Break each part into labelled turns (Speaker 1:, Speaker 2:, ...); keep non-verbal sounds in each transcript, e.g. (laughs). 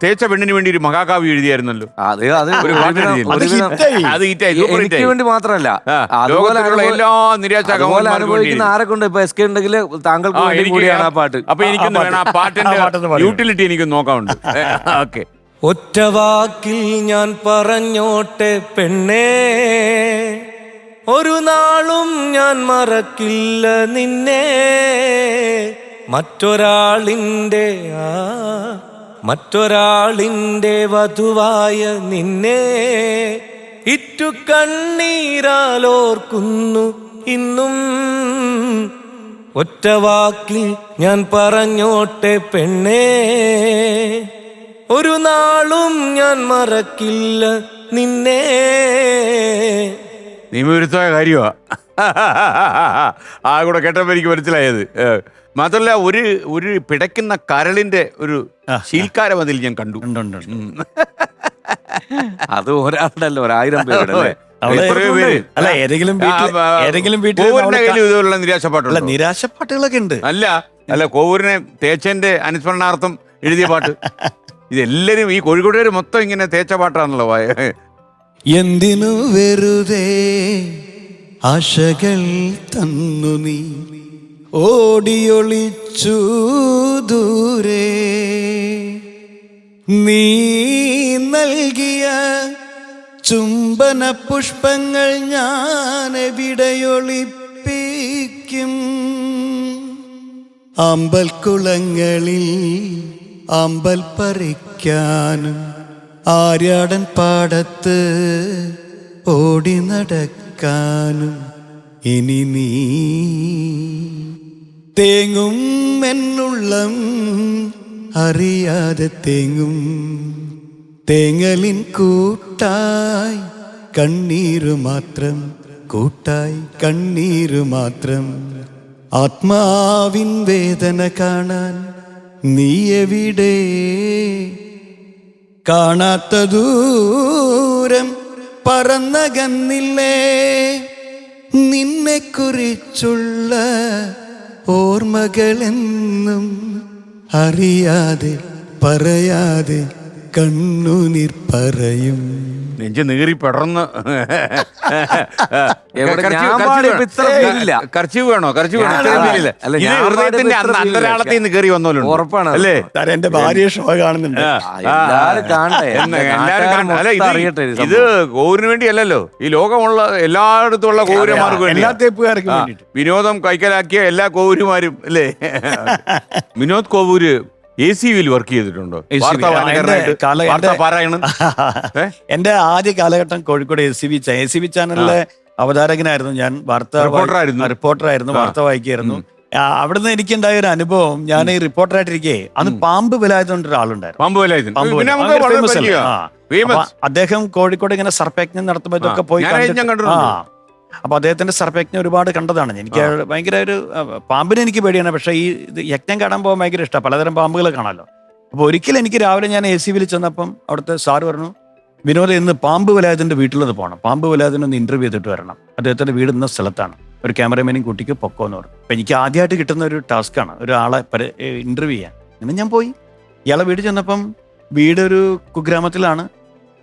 Speaker 1: തേച്ച പെണ്ണിന് വേണ്ടി ഒരു മഹാകാവ്യം എഴുതിയായിരുന്നല്ലോ
Speaker 2: അത് അത്
Speaker 1: ഒരു പാട്ട്
Speaker 2: ഒരുവിധം-
Speaker 1: എഴുതിയില്ലേ?
Speaker 3: അത്
Speaker 2: ഒരുവിധം-
Speaker 3: ഹിറ്റായി.
Speaker 1: അത് ഹിറ്റായി, super
Speaker 2: എനിക്ക്
Speaker 1: ഹിറ്റായി.
Speaker 2: വേണ്ടി മാത്രമല്ല
Speaker 1: ആ,
Speaker 2: അതുപോലെ
Speaker 1: ലോകത്തിലുള്ള
Speaker 2: അനുഭവ-
Speaker 1: എല്ലാ നിരാശാ
Speaker 2: അതുപോലെ അനുഭവിക്കുന്ന
Speaker 1: വേണ്ടി.
Speaker 2: ആരെ കൊണ്ട് ഇപ്പൊ എസ് കെ ഉണ്ടെങ്കിൽ താങ്കൾക്ക്
Speaker 1: ആ,
Speaker 2: വേണ്ടി
Speaker 1: എനിക്ക്
Speaker 2: കൂടിയാണ് ആ പാട്ട്
Speaker 1: അപ്പൊ എനിക്കൊന്ന്
Speaker 3: ആ, ആ
Speaker 1: വേണം ആ
Speaker 3: പാട്ട്.
Speaker 1: പാട്ടിന്റെ
Speaker 3: ആ പാട്ടൊന്ന് പാടിയോ?
Speaker 1: യൂട്ടിലിറ്റി എനിക്ക് നോക്കാനുണ്ട് ഓക്കെ
Speaker 4: ഒറ്റ വാക്കിൽ ഞാൻ പറഞ്ഞോട്ടെ പെണ്ണേ ഒരു നാളും ഞാൻ മറക്കില്ല നിന്നെ മറ്റൊരാളിന്റെ ആ മറ്റൊരാളിന്റെ വധുവായ നിന്നെ ഇറ്റു കണ്ണീരാലോർക്കുന്നു ഇന്നും. ഒറ്റ വാക്കിൽ ഞാൻ പറഞ്ഞോട്ടെ പെണ്ണേ ഒരു നാളും ഞാൻ മറക്കില്ല നിന്നെ.
Speaker 1: നിയമവിരുദ്ധമായ കാര്യമാ. ആ കൂടെ കേട്ടപ്പോ എനിക്ക് മനസ്സിലായത്. മാത്രമല്ല മാത്രല്ല ഒരു ഒരു പിടയ്ക്കുന്ന കരളിന്റെ ഒരു ശീൽക്കാരം അതിൽ ഞാൻ കണ്ടു.
Speaker 2: അത് ഒരാളുടെ അല്ല ഒരായിരം പേരുടെ അല്ലേ
Speaker 3: ഏതെങ്കിലും ഏതെങ്കിലും വീട്ടിൽ
Speaker 1: നിരാശപ്പാട്ടുണ്ട്?
Speaker 3: നിരാശപ്പാട്ടുകളൊക്കെ ഉണ്ട്.
Speaker 1: അല്ല അല്ല കോവൂരിനെ തേച്ചന്റെ അനുസ്മരണാർത്ഥം എഴുതിയ പാട്ട്. ഇതെല്ലാരും ഈ കോഴിക്കോട്ടുകാർ മൊത്തം ഇങ്ങനെ തേച്ച പാട്ടാണല്ലോ വായ-
Speaker 4: എന്തിനു വെറുതെ ആശകൾ തന്നു നീ. ഓടിയൊളിച്ചു ദൂരെ. നീ നൽകിയ ചുംബന പുഷ്പങ്ങൾ ഞാൻ എവിടെയൊളിപ്പിക്കും അമ്പൽ കുളങ്ങളിൽ അമ്പൽ പറിക്കാനും ആര്യാടൻ പാടത്ത് ഓടി നടക്കാനും ഇനി നീ തേങ്ങും എന്നുള്ളം അറിയാതെ തേങ്ങും തേങ്ങലിൻ കൂട്ടായി കണ്ണീരു മാത്രം കൂട്ടായി കണ്ണീരു മാത്രം. ആത്മാവിൻ വേദന കാണാൻ നീ എവിടെ? കാണാത്ത ദൂരം പറന്നകന്നില്ലേ? നിന്നെ കുറിച്ചുള്ള ഓർമ്മകളെന്നും അറിയാതെ പറയാതെ കണ്ണുനീർ പറയും.
Speaker 1: നെഞ്ച് നീറി പെടർന്ന്. (laughs) കർച്ചീവ് വേണോ? കർച്ചീവ് ഹൃദയത്തിന്റെ അന്തരാളത്തിൽ നിന്ന് കയറി വന്നോലും
Speaker 2: ഉറപ്പാണ്.
Speaker 1: അല്ലേ?
Speaker 3: എന്റെ ഭാര്യ ഷോ കാണുന്നുണ്ട്.
Speaker 1: ആ,
Speaker 2: ആ, എല്ലാരും കാണട്ടെ.
Speaker 1: എന്ന് എല്ലാരും
Speaker 2: നാട്ടുകാരും
Speaker 1: അല്ല, ഇത് കോവിന് വേണ്ടി അല്ലല്ലോ ഈ ലോകമുള്ള എല്ലായിടത്തുള്ള ഉള്ള
Speaker 3: എല്ലാ തേപ്പുകാർക്കും
Speaker 1: വിനോദം കൈക്കലാക്കിയ എല്ലാ കോവൂരുമാരും അല്ലേ? (laughs) വിനോദ് കോവൂര് എ സി വിയിൽ വർക്ക് ചെയ്തിട്ടുണ്ടോ?
Speaker 3: എന്റെ (laughs) ആദ്യ കാലഘട്ടം Kozhikode A C B A C B ചാനലിലെ അവതാരകനായിരുന്നു ഞാൻ. വാർത്ത
Speaker 1: റിപ്പോർട്ടറായിരുന്നു.
Speaker 3: വാർത്ത വായിക്കായിരുന്നു അവിടുന്ന് എനിക്കുണ്ടായ ഒരു അനുഭവം ഞാൻ ഈ റിപ്പോർട്ടറായിട്ടിരിക്കെ അന്ന് പാമ്പ് വിലായതുകൊണ്ട് ഒരാളുണ്ടായിരുന്നു. അദ്ദേഹം കോഴിക്കോട് ഇങ്ങനെ സർപ്പയജ്ഞം
Speaker 1: നടത്തുമ്പോഴൊക്കെ.
Speaker 3: പോയി
Speaker 1: ഞാൻ-
Speaker 3: അദ്ദേഹത്തിന്റെ സർപ്പയജ്ഞം ഒരുപാട് കണ്ടതാണ്. എനിക്ക് ഭയങ്കര ഒരു പാമ്പിനെ എനിക്ക് പേടിയാണ്. പക്ഷേ ഈ യജ്ഞം കാണാൻ പോകാൻ ഭയങ്കര ഇഷ്ടമാണ് പലതരം പാമ്പുകളെ കാണാമല്ലോ അപ്പോൾ ഒരിക്കലും എനിക്ക് രാവിലെ ഞാൻ എ സി വിൽ ചെന്നപ്പം അവിടുത്തെ സാറ് പറഞ്ഞു വിനോദ ഇന്ന് പാമ്പ് വിലായത്തിന്റെ വീട്ടിലൊന്ന് പോകണം പാമ്പ് ഒന്ന് ഇന്റർവ്യൂ ചെയ്തിട്ട് വരണം. അദ്ദേഹത്തിന്റെ വീട് ഇന്ന സ്ഥലത്താണ്. ഒരു ക്യാമറമാനും കുട്ടിക്ക് പൊക്കോന്ന് പറഞ്ഞു. അപ്പൊ എനിക്ക് ആദ്യമായിട്ട് കിട്ടുന്ന ഒരു ടാസ്ക്കാണ് ഒരാളെ ഇന്റർവ്യൂ ചെയ്യാൻ. അങ്ങനെ ഞാൻ പോയി. ഇയാളെ വീട് ചെന്നപ്പം വീടൊരു കുഗ്രാമത്തിലാണ്.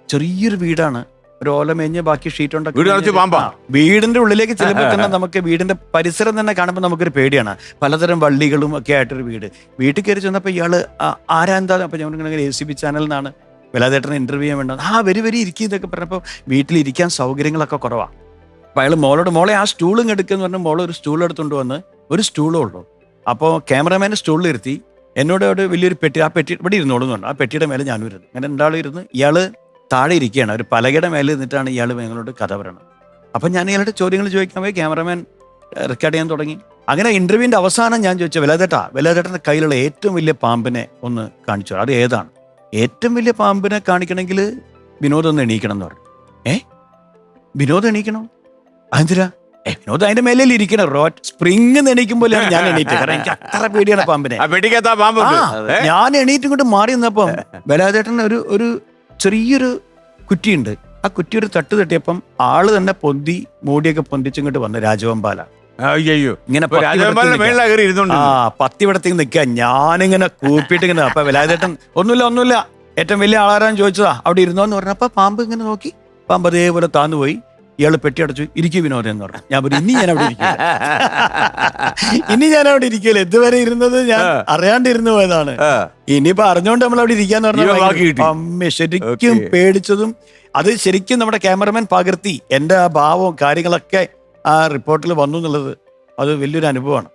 Speaker 3: ചെറിയൊരു വീടാണ്. ഒരു ഓല മേഞ്ഞ് ബാക്കി ഷീറ്റ് ഉണ്ടാക്കി
Speaker 1: വീട് നിറച്ച് പാമ്പാ?
Speaker 3: ആ, വീടിന്റെ ഉള്ളിലേക്ക് ചെല്ലുമ്പോൾ തന്നെ നമുക്ക് വീടിന്റെ പരിസരം തന്നെ കാണുമ്പോൾ നമുക്കൊരു പേടിയാണ്. പലതരം വള്ളികളും ഒക്കെ ആയിട്ടൊരു വീട്. വീട്ടിൽ കയറി ചെന്നപ്പോൾ ഇയാൾ ആരാന്താ ആരാ എന്താ? അപ്പൊ ഞാൻ എ സി ബി ചാനലിൽ നിന്നാണ് വിലാദേട്ടനെ ഇന്റർവ്യൂ ചെയ്യാൻ വേണ്ടത്. ആ വരി വരി ഇരിക്കും ഇതൊക്കെ പറഞ്ഞപ്പോൾ വീട്ടിലിരിക്കാൻ സൗകര്യങ്ങളൊക്കെ കുറവാണ് അപ്പൊ അയാൾ മോളോട് മോളെ ആ സ്റ്റൂളും എടുക്കുമെന്ന് പറഞ്ഞ് മോളെ ഒരു സ്റ്റൂൾ എടുത്തുകൊണ്ട് വന്ന് ഒരു സ്റ്റൂളേ ഉള്ളൂ. അപ്പോൾ ക്യാമറമാന്റെ സ്റ്റൂളിൽ ഇരുത്തി. എന്നോട് അവിടെ വലിയൊരു പെട്ടി ആ പെട്ടി ഇവിടെ ഇരുന്നോളൂ എന്ന് പറഞ്ഞു. ആ പെട്ടിയുടെ മേലെ ഞാനും ഇരുന്നു. അങ്ങനെ രണ്ടാളും ഇരുന്ന് ഇയാൾ താഴെ ഇരിക്കുകയാണ്. ഒരു പലകയുടെ മേലെ നിന്നിട്ടാണ് ഇയാൾ ഞങ്ങളോട് കഥ പറയുന്നത് അപ്പം ഞാൻ ഇയാളുടെ ചോദ്യങ്ങൾ ചോദിക്കാൻ പോയി. ക്യാമറമാൻ റെക്കോർഡ് ചെയ്യാൻ തുടങ്ങി. അങ്ങനെ ഇന്റർവ്യൂവിന്റെ അവസാനം ഞാൻ ചോദിച്ചു വിലതേട്ടാ വിലതേട്ടന്റെ കയ്യിലുള്ള ഏറ്റവും വലിയ പാമ്പിനെ ഒന്ന് കാണിച്ചു? അത് ഏതാണ്? ഏറ്റവും വലിയ പാമ്പിനെ കാണിക്കണമെങ്കിൽ വിനോദം ഒന്ന് എണീക്കണം എന്ന് പറഞ്ഞു. ഏ? വിനോദം എണീക്കണോ? അതെന്തിനാ? വിനോദം അതിന്റെ മേലിൽ ഇരിക്കണം റോറ്റ് സ്പ്രിങ് എണീക്കുമ്പോഴാണ് ഞാൻ എണീറ്റത്. കാരണം എനിക്ക് അത്ര പേടിയാണ് പാമ്പിനെ? ഞാൻ എണീറ്റും കൊണ്ട് മാറി നിന്നപ്പം ബലാദേട്ടൻ ഒരു ഒരു ചെറിയൊരു കുറ്റിയുണ്ട്. ആ കുറ്റി ഒരു തട്ട് തട്ടിയപ്പം ആൾ തന്നെ പൊന്തി മോടിയൊക്കെ പൊന്തിച്ചിങ്ങോട്ട് വന്ന് രാജവമ്പാല.
Speaker 1: അയ്യോ
Speaker 3: ഇങ്ങനെ ആ പത്തിവിടത്തേക്ക് നിൽക്കുക. ഞാനിങ്ങനെ കൂപ്പിയിട്ട് ഇങ്ങനെ അപ്പൊ വിലാദേട്ടൻ ഒന്നുമില്ല ഒന്നുമില്ല. ഏറ്റവും വലിയ ആളാരാന്ന് ചോദിച്ചതാ. അവിടെ ഇരുന്നോന്ന് പറഞ്ഞപ്പോ പാമ്പ് ഇങ്ങനെ നോക്കി. പാമ്പ് അതേപോലെ താന്നു പോയി. ഇയാൾ പെട്ടി അടച്ചു ഇരിക്കൂ വിനോദം എന്ന് പറഞ്ഞു ഞാൻ പറഞ്ഞു ഇനി ഞാൻ അവിടെ ഇരിക്കില്ല ഇനി ഞാൻ അവിടെ ഇരിക്കില്ല ഇതുവരെ ഇരുന്നത് ഞാൻ. അറിയാണ്ടിരുന്നു പോയതാണ്. ഇനിയിപ്പോ അറിഞ്ഞോണ്ട് നമ്മൾ അവിടെ ഇരിക്കാന്ന് പറഞ്ഞു
Speaker 1: അമ്മേ
Speaker 3: അമ്മ ശരിക്കും പേടിച്ചതും അത് ശരിക്കും നമ്മുടെ ക്യാമറമാൻ പകർത്തി എന്റെ ആ ഭാവവും കാര്യങ്ങളൊക്കെ ആ റിപ്പോർട്ടിൽ വന്നു എന്നുള്ളത് അത് വലിയൊരു അനുഭവമാണ്